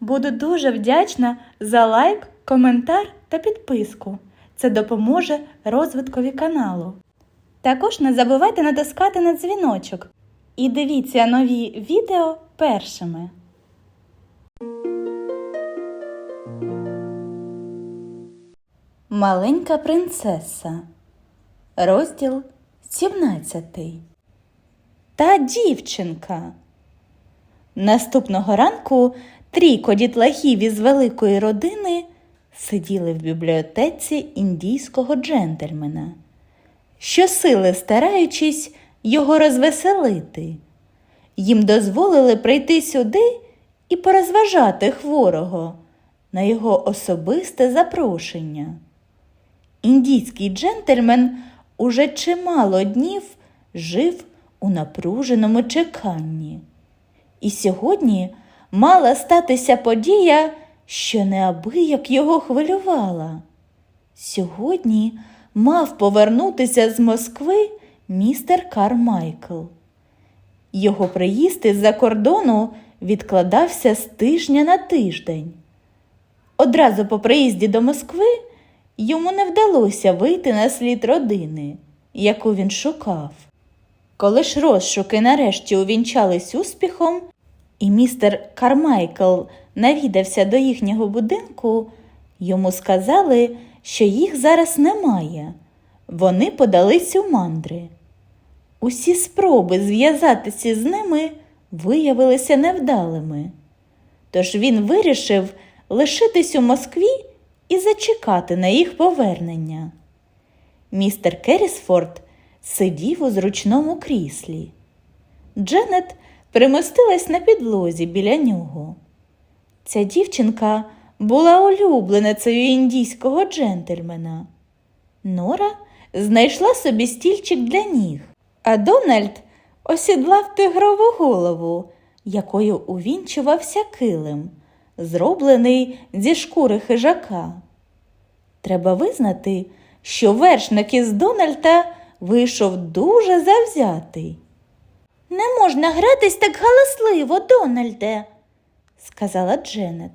Буду дуже вдячна за лайк, коментар та підписку. Це допоможе розвиткові каналу. Також не забувайте натискати на дзвіночок і дивіться нові відео першими. Маленька принцеса. Розділ 17. Та дівчинка. Наступного ранку трійко дітлахів із великої родини сиділи в бібліотеці індійського джентльмена, щосили стараючись його розвеселити. Їм дозволили прийти сюди і порозважати хворого на його особисте запрошення. Індійський джентльмен уже чимало днів жив у напруженому чеканні. І сьогодні мала статися подія, що неабияк його хвилювала. Сьогодні мав повернутися з Москви містер Кармайкл. Його приїзд із-за кордону відкладався з тижня на тиждень. Одразу по приїзді до Москви йому не вдалося вийти на слід родини, яку він шукав. Коли ж розшуки нарешті увінчались успіхом, і містер Кармайкл навідався до їхнього будинку, йому сказали, що їх зараз немає. Вони подались у мандри. Усі спроби зв'язатися з ними виявилися невдалими. Тож він вирішив лишитись у Москві і зачекати на їх повернення. Містер Керрісфорд сидів у зручному кріслі. Дженет примостилась на підлозі біля нього. Ця дівчинка була улюбленицею індійського джентльмена. Нора знайшла собі стільчик для ніг, а Дональд осідлав тигрову голову, якою увінчувався килим, зроблений зі шкури хижака. Треба визнати, що вершник із Дональда вийшов дуже завзятий. Не можна гратись так галасливо, Дональде, сказала Дженет.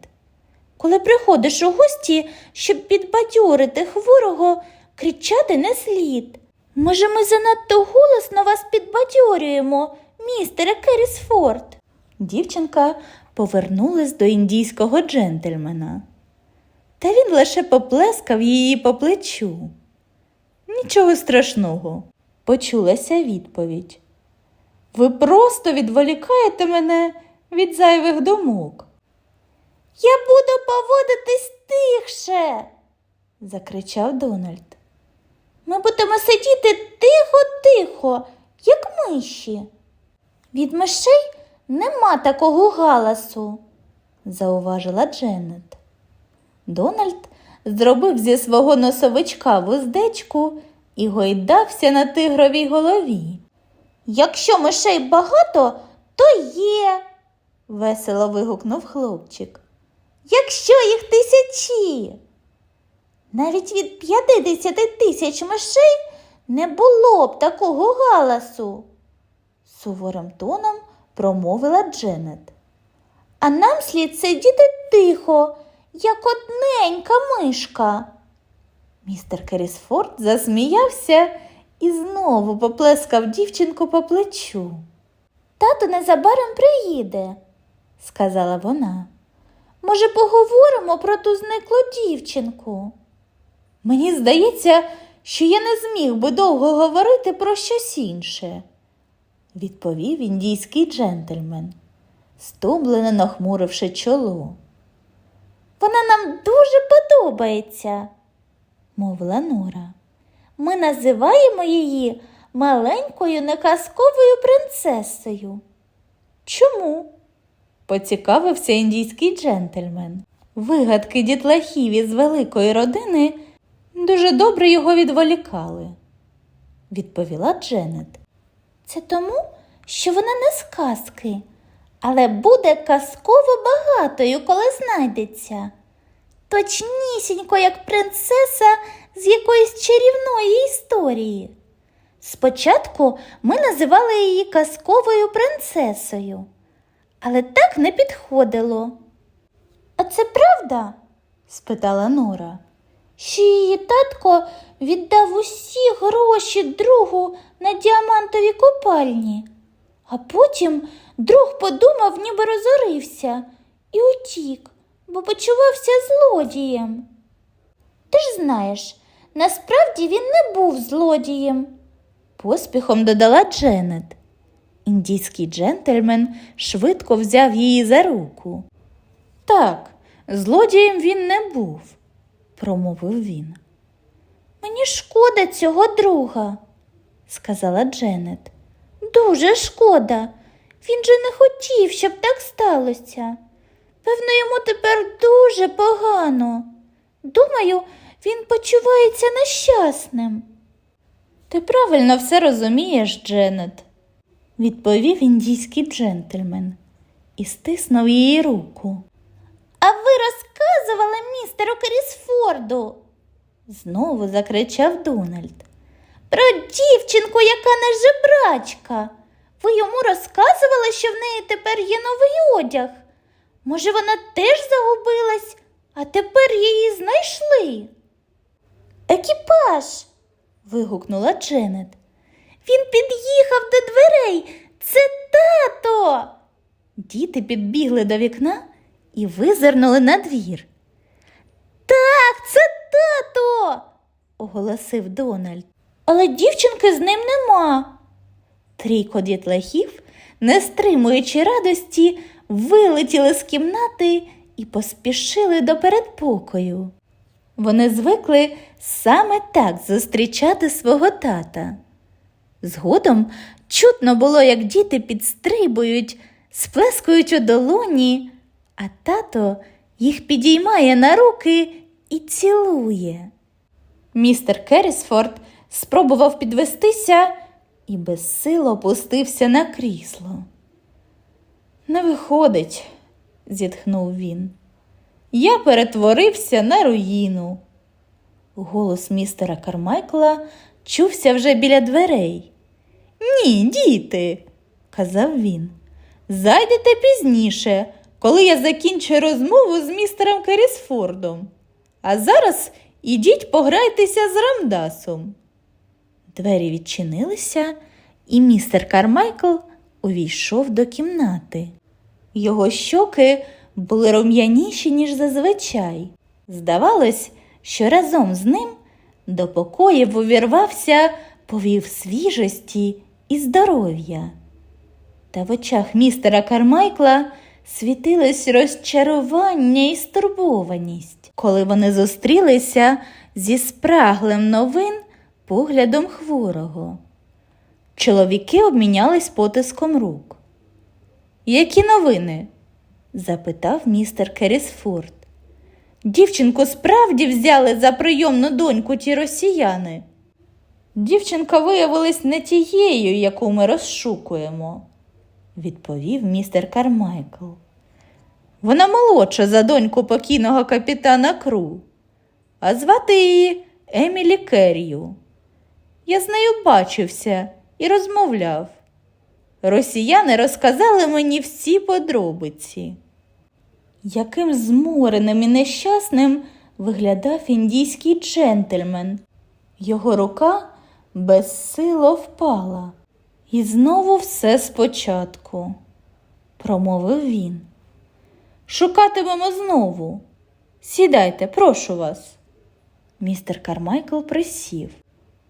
Коли приходиш у гості, щоб підбадьорити хворого, кричати не слід. Може, ми занадто голосно вас підбадьорюємо, містере Керрісфорд? Дівчинка повернулась до індійського джентльмена. Та він лише поплескав її по плечу. Нічого страшного, почулася відповідь. Ви просто відволікаєте мене від зайвих думок. Я буду поводитись тихше, закричав Дональд. Ми будемо сидіти тихо-тихо, як миші. Від мишей нема такого галасу, зауважила Дженнет. Дональд зробив зі свого носовичка вуздечку і гойдався на тигровій голові. Якщо мишей багато, то є, весело вигукнув хлопчик. Якщо їх тисячі. Навіть від п'ятдесяти тисяч мишей не було б такого галасу, суворим тоном промовила Дженет. А нам слід сидіти тихо, як одненька мишка. Містер Керісфорд засміявся і знову поплескав дівчинку по плечу. Тато незабаром приїде, сказала вона. Може, поговоримо про ту зниклу дівчинку? Мені здається, що я не зміг би довго говорити про щось інше, відповів індійський джентльмен, стомлено нахмуривши чоло. Вона нам дуже подобається, мовила Нора. Ми називаємо її маленькою неказковою принцесою. Чому? поцікавився індійський джентльмен. Вигадки дітлахів із великої родини дуже добре його відволікали, відповіла Дженет. Це тому, що вона не з казки, але буде казково багатою, коли знайдеться. Точнісінько, як принцеса з якоїсь чарівної історії. Спочатку ми називали її казковою принцесою, але так не підходило. А це правда? спитала Нора. Що її татко віддав усі гроші другу на діамантові копальні, а потім друг подумав, ніби розорився і утік, бо почувався злодієм. Ти ж знаєш, насправді він не був злодієм, поспіхом додала Дженет. Індійський джентльмен швидко взяв її за руку. Так, злодієм він не був, промовив він. Мені шкода цього друга, сказала Дженет. Дуже шкода. Він же не хотів, щоб так сталося. Певно, йому тепер дуже погано. Думаю, він почувається нещасним. Ти правильно все розумієш, Дженет, відповів індійський джентльмен і стиснув її руку. А ви розказували містеру Крісфорду? знову закричав Дональд. Про дівчинку, яка не жебрачка. Ви йому розказували, що в неї тепер є новий одяг. Може, вона теж загубилась, а тепер її знайшли. Екіпаж. вигукнула Дженет. Він під'їхав до дверей. Це тато. Діти підбігли до вікна і визирнули на двір. Так, це тато, оголосив Дональд. Але дівчинки з ним нема. Трійко дітлахів, не стримуючи радості, вилетіли з кімнати і поспішили до передпокою. Вони звикли саме так зустрічати свого тата. Згодом чутно було, як діти підстрибують, сплескують у долоні, а тато їх підіймає на руки і цілує. Містер Керрісфорд спробував підвестися і безсило опустився на крісло. Не виходить, зітхнув він. Я перетворився на руїну. Голос містера Кармайкла чувся вже біля дверей. Ні, діти, казав він. Зайдете пізніше, коли я закінчу розмову з містером Керісфордом. А зараз ідіть пограйтеся з Рамдасом. Двері відчинилися, і містер Кармайкл увійшов до кімнати. Його щоки були рум'яніші, ніж зазвичай. Здавалось, що разом з ним до покоїв увірвався повів свіжості і здоров'я. Та в очах містера Кармайкла світилось розчарування і стурбованість, коли вони зустрілися зі спраглим новин поглядом хворого. Чоловіки обмінялись потиском рук. Які новини? Запитав містер Керісфорд. Дівчинку справді взяли за прийомну доньку ті росіяни. Дівчинка виявилась не тією, яку ми розшукуємо, відповів містер Кармайкл. Вона молодша за доньку покійного капітана Кру, а звати її Емілі Керрію. Я з нею бачився і розмовляв. Росіяни розказали мені всі подробиці. Яким змореним і нещасним виглядав індійський джентльмен. Його рука безсило впала. І знову все спочатку, промовив він. Шукатимемо знову. Сідайте, прошу вас. Містер Кармайкл присів.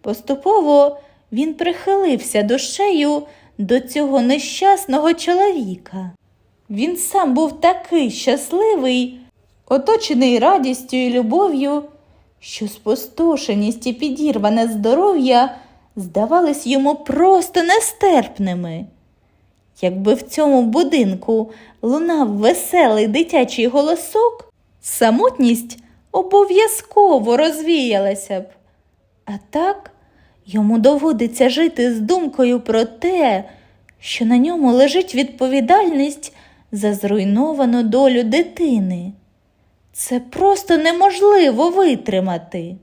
Поступово він прихилився душею до цього нещасного чоловіка. Він сам був такий щасливий, оточений радістю і любов'ю, що спустошеність і підірване здоров'я здавались йому просто нестерпними. Якби в цьому будинку лунав веселий дитячий голосок, самотність обов'язково розвіялася б. А так йому доводиться жити з думкою про те, що на ньому лежить відповідальність за зруйновану долю дитини. Це просто неможливо витримати.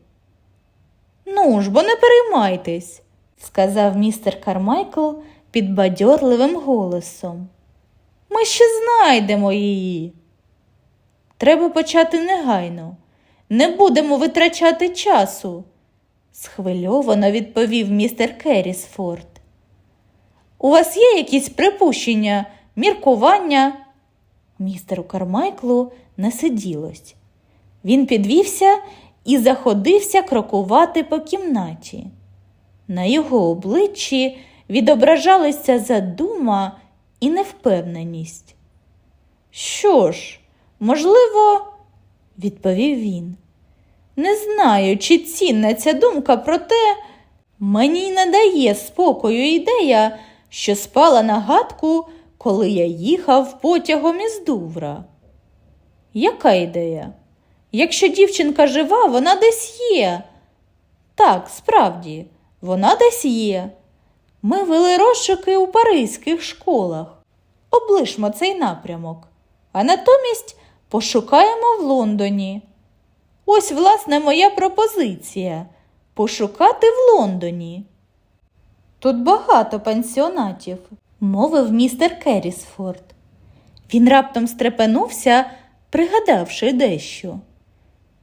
Ну ж, бо не переймайтесь, сказав містер Кармайкл підбадьорливим голосом. Ми ще знайдемо її. Треба почати негайно. Не будемо витрачати часу, схвильовано відповів містер Керрісфорд. У вас є якісь припущення, міркування? Містеру Кармайклу не сиділось. Він підвівся і заходився крокувати по кімнаті. На його обличчі відображалися задума і невпевненість. Що ж, можливо, відповів він. Не знаю, чи цінна ця думка, проте мені не дає спокою ідея, що спала на гадку, коли я їхав потягом із Дувра. Яка ідея? Якщо дівчинка жива, вона десь є. Так, справді, вона десь є. Ми вели розшуки у паризьких школах. Облишмо цей напрямок, а натомість пошукаємо в Лондоні. Ось, власне, моя пропозиція пошукати в Лондоні. Тут багато пансіонатів, мовив містер Керрісфорд. Він раптом стрепенувся, пригадавши дещо.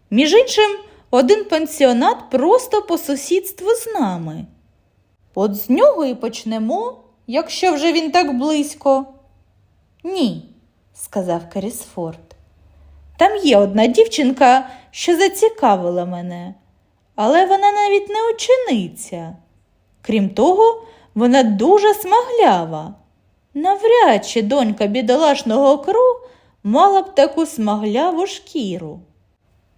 Між іншим, один пансіонат просто по сусідству з нами. От з нього і почнемо, якщо вже він так близько. Ні, сказав Керрісфорд. Там є одна дівчинка, що зацікавила мене, але вона навіть не учениця. Крім того, вона дуже смаглява. Навряд чи донька бідолашного кру мала б таку смагляву шкіру.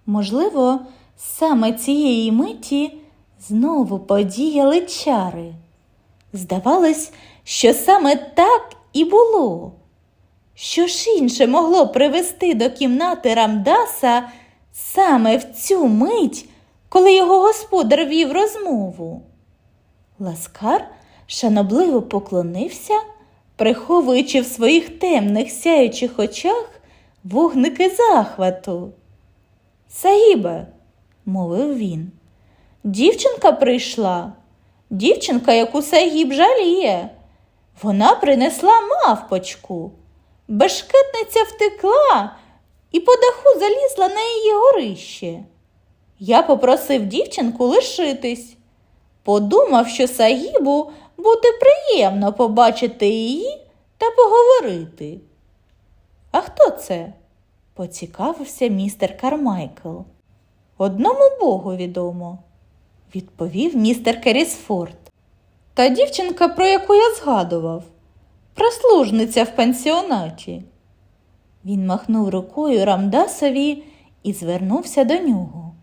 Можливо, саме цієї миті знову подіяли чари. Здавалось, що саме так і було. Що ж інше могло привести до кімнати Рамдаса саме в цю мить, коли його господар вів розмову? Ласкар шанобливо поклонився, приховуючи в своїх темних сяючих очах вогники захвату. Сагібе, мовив він, дівчинка прийшла, дівчинка, яку Сагіб жаліє. Вона принесла мавпочку. Бешкетниця втекла і по даху залізла на її горище. Я попросив дівчинку лишитись. Подумав, що Сагібу буде приємно побачити її та поговорити. А хто це? поцікавився містер Кармайкл. Одному Богу відомо, відповів містер Керрісфорд. Та дівчинка, про яку я згадував, прослужниця в пансіонаті. Він махнув рукою Рамдасові і звернувся до нього.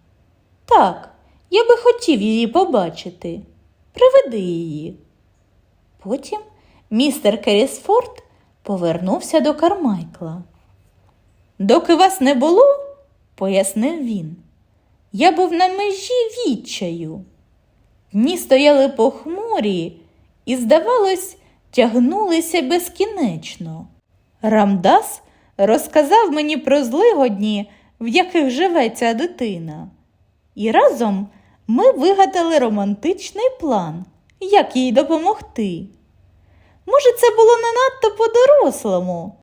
Так, я би хотів її побачити. Приведи її. Потім містер Керрісфорд повернувся до Кармайкла. Доки вас не було, пояснив він, я був на межі відчаю. Дні стояли похмурі і, здавалось, тягнулися безкінечно. Рамдас розказав мені про злигодні, в яких живе ця дитина. І разом ми вигадали романтичний план, як їй допомогти. Може, це було не надто по-дорослому,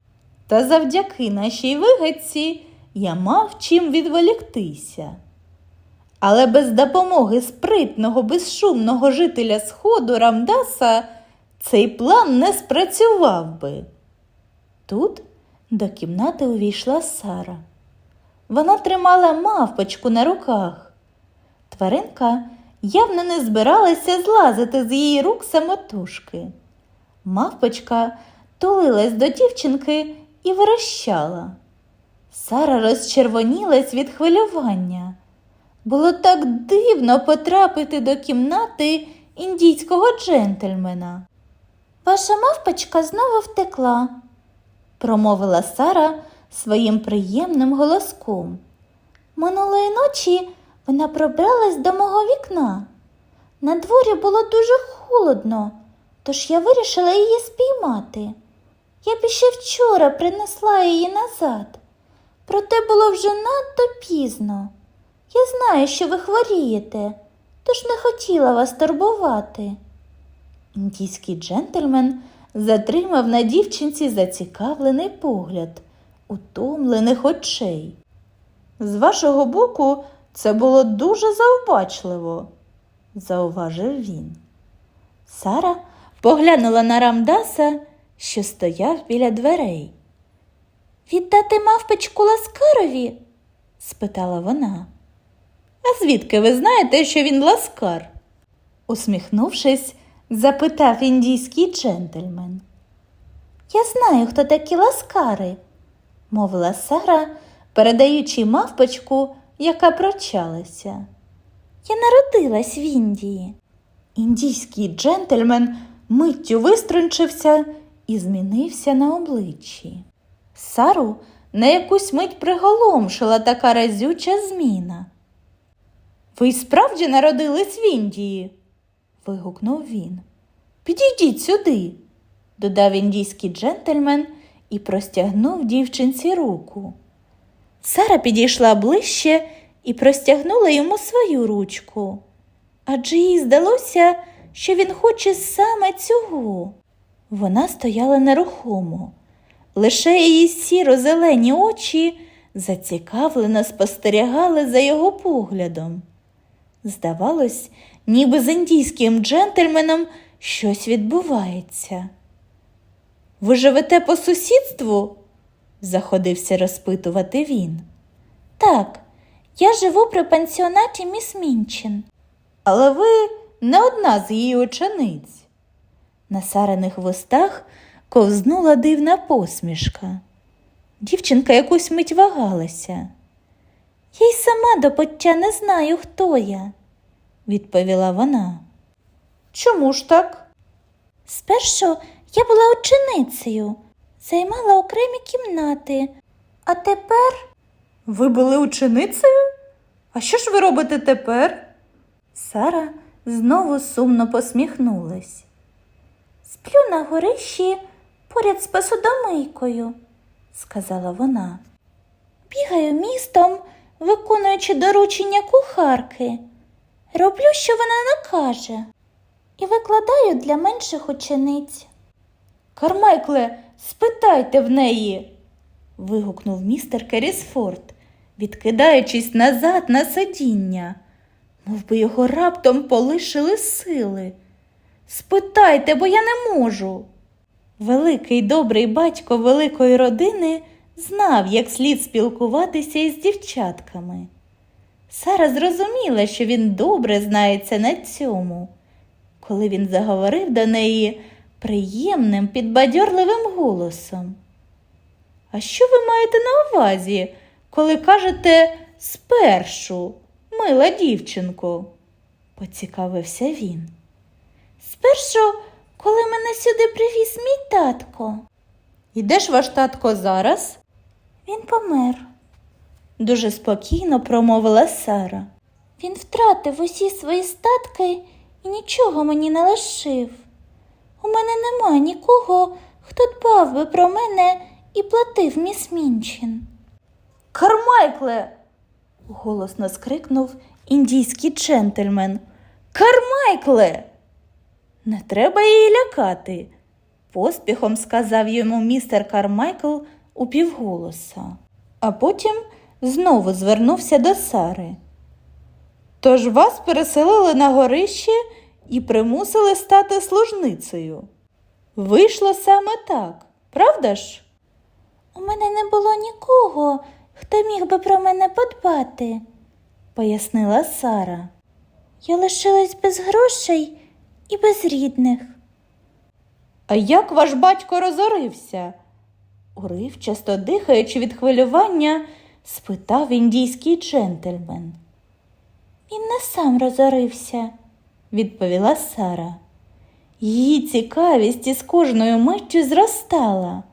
та завдяки нашій вигадці я мав чим відволіктися. Але без допомоги спритного, безшумного жителя Сходу Рамдаса цей план не спрацював би. Тут до кімнати увійшла Сара. Вона тримала мавпочку на руках. Тваринка явно не збиралася злазити з її рук самотужки. Мавпочка тулилась до дівчинки і верещала. Сара розчервонілась від хвилювання. Було так дивно потрапити до кімнати індійського джентльмена. Ваша мавпочка знову втекла, промовила Сара своїм приємним голоском. Минулої ночі вона пробралась до мого вікна. На дворі було дуже холодно, тож я вирішила її спіймати. Я б іще вчора принесла її назад, проте було вже надто пізно. Я знаю, що ви хворієте, тож не хотіла вас турбувати. Індійський джентльмен затримав на дівчинці зацікавлений погляд, утомлених очей. З вашого боку, це було дуже завбачливо, зауважив він. Сара поглянула на Рамдаса, що стояв біля дверей. Віддати мавпочку Ласкарові? спитала вона. А звідки ви знаєте, що він ласкар? усміхнувшись, запитав індійський джентльмен. Я знаю, хто такі ласкари, мовила Сара, передаючи мавпочку, яка прочалася. Я народилась в Індії. Індійський джентльмен миттю виструнчився і змінився на обличчі. Сару на якусь мить приголомшила така разюча зміна. Ви справді народились в Індії? вигукнув він. Підійдіть сюди, додав індійський джентльмен і простягнув дівчинці руку. Сара підійшла ближче і простягнула йому свою ручку, адже їй здалося, що він хоче саме цього. Вона стояла нерухомо, лише її сіро-зелені очі зацікавлено спостерігали за його поглядом. Здавалось, ніби з індійським джентльменом щось відбувається. Ви живете по сусідству? Заходився розпитувати він. Так, я живу при пансіонаті міс Мінчин. Але ви не одна з її учениць. На сарених вустах ковзнула дивна посмішка. Дівчинка якусь мить вагалася. Я й сама до поття не знаю, хто я, відповіла вона. Чому ж так? Спершу я була ученицею, займала окремі кімнати, а тепер. Ви були ученицею? А що ж ви робите тепер? Сара знову сумно посміхнулась. Сплю на горищі поряд з посудомийкою, сказала вона. Бігаю містом, виконуючи доручення кухарки. Роблю, що вона накаже, і викладаю для менших учениць. Кармайкле, спитайте в неї. вигукнув містер Керісфорд, відкидаючись назад на сидіння, мов би його раптом полишили сили. Спитайте, бо я не можу. Великий добрий батько великої родини знав, як слід спілкуватися із дівчатками. Сара зрозуміла, що він добре знається на цьому, коли він заговорив до неї приємним, підбадьорливим голосом. А що ви маєте на увазі, коли кажете спершу, мила дівчинко? поцікавився він. Спершу, коли мене сюди привіз мій татко. І де ж ваш татко зараз? Він помер, дуже спокійно промовила Сара. Він втратив усі свої статки і нічого мені не лишив. У мене нема нікого, хто дбав би про мене і платив міс Мінчин. Кармайкле. голосно скрикнув індійський джентльмен. Кармайкле. Не треба її лякати, поспіхом сказав йому містер Кармайкл упівголоса, а потім знову звернувся до Сари. Тож вас переселили на горище і примусили стати служницею. Вийшло саме так, правда ж? У мене не було нікого, хто міг би про мене подбати, пояснила Сара. Я лишилась без грошей і без рідних. А як ваш батько розорився? уривчасто дихаючи від хвилювання, спитав індійський джентльмен. Він не сам розорився, відповіла Сара. Її цікавість із кожною миттю зростала.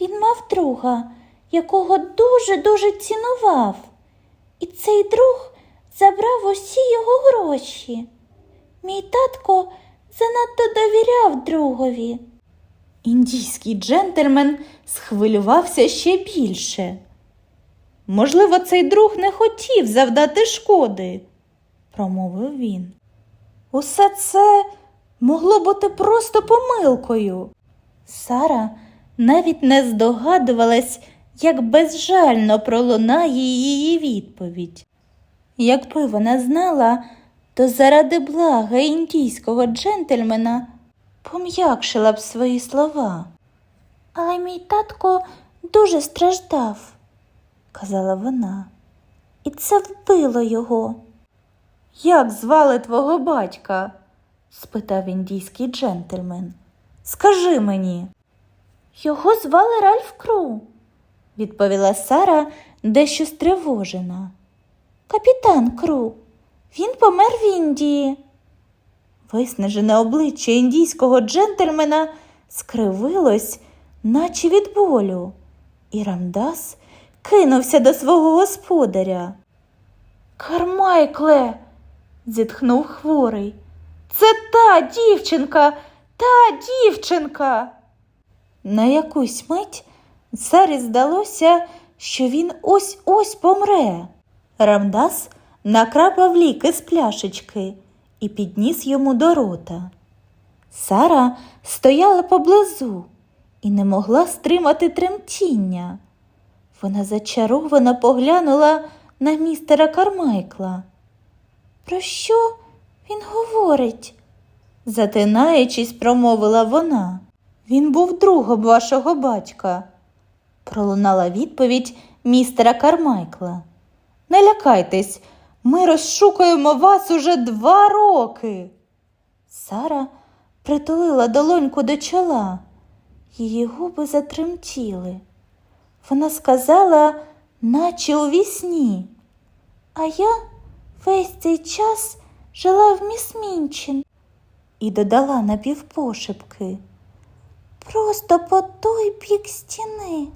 Він мав друга, якого дуже-дуже цінував, і цей друг забрав усі його гроші. Мій татко занадто довіряв другові. Індійський джентльмен схвилювався ще більше. Можливо, цей друг не хотів завдати шкоди, промовив він. Усе це могло бути просто помилкою. Сара навіть не здогадувалась, як безжально пролунає її відповідь. Якби вона знала, то заради блага індійського джентльмена пом'якшила б свої слова. Але мій татко дуже страждав, казала вона, і це вбило його. Як звали твого батька? спитав індійський джентльмен. Скажи мені. Його звали Ральф Кру, відповіла Сара дещо стривожена. Капітан Кру, він помер в Індії. Виснажене обличчя індійського джентльмена скривилось, наче від болю, і Рамдас кинувся до свого господаря. Кармайкле, зітхнув хворий. Це та дівчинка, та дівчинка. На якусь мить Сарі здалося, що він ось ось помре. Рамдас накрапав ліки з пляшечки і підніс йому до рота. Сара стояла поблизу і не могла стримати тремтіння. Вона зачаровано поглянула на містера Кармайкла. Про що він говорить? затинаючись, промовила вона. Він був другом вашого батька, пролунала відповідь містера Кармайкла. Не лякайтесь, ми розшукуємо вас уже два роки. Сара притулила долоньку до чола. Її губи затремтіли. Вона сказала, наче у вісні. А я весь цей час жила в міс Мінчин і додала напівпошепки. Просто по той бік стіни.